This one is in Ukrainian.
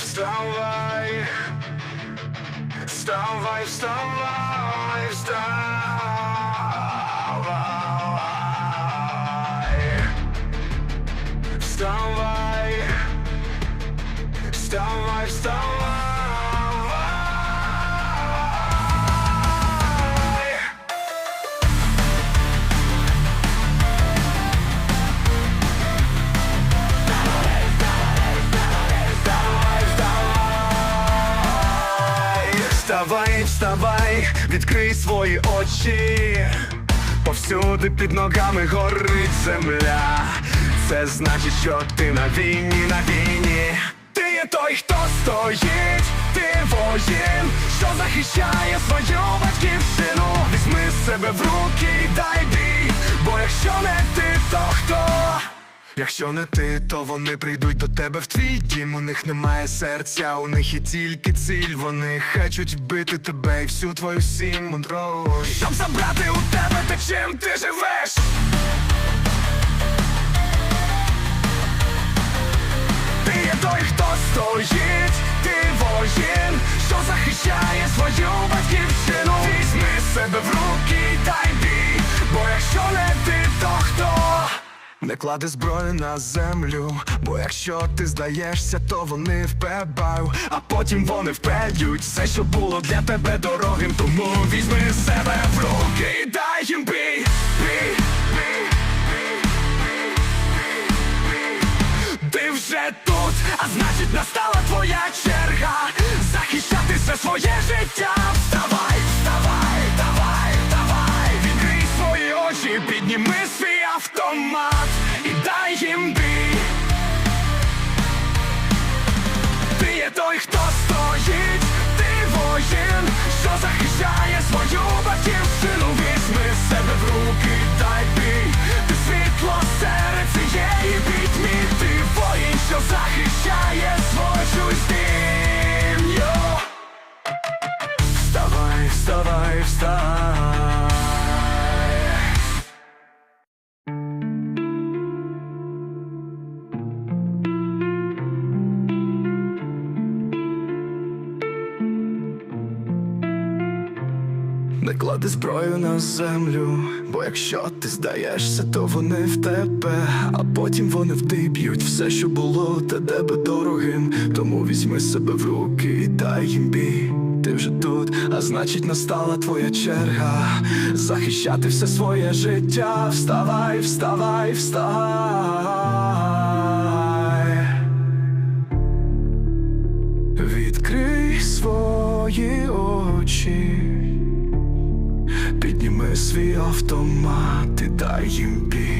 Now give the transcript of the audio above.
Вставай, вставай, вставай, вставай. Вставай, вставай, вставай. Вставай, вставай, відкрий свої очі. Повсюди під ногами горить земля. Це значить, що ти на війні, на війні. Ти є той, хто стоїть, ти воїн, що захищає свою батьківщину. Візьми себе в руки і дай бій, бо якщо не ти? Якщо не ти, то вони прийдуть до тебе в твій дім. У них немає серця, у них є тільки ціль. Вони хочуть вбити тебе і всю твою сім'ю Щоб забрати у тебе те, чим ти живеш. Ти є той, хто стоїть, ти воїн, що захищає свою батьківщину. Візьми себе в руки, Не клади зброю на землю, бо якщо ти здаєшся, то вони впебаю, а потім вони впедють все, що було для тебе дорогим. Тому візьми себе в руки і дай їм бій. Ти вже тут, а значить настала Вставай, вставай, Не клади зброю на землю, бо якщо ти здаєшся, то вони в тебе, а потім вони вдиб'ють все, що було та тебе дорогим. Тому візьми себе в руки і дай їм бій. Ти вже тут, а значить настала твоя черга захищати все своє життя. Вставай, вставай, вставай. Відкрий свої очі. Підніми свій автомат і дай їм бій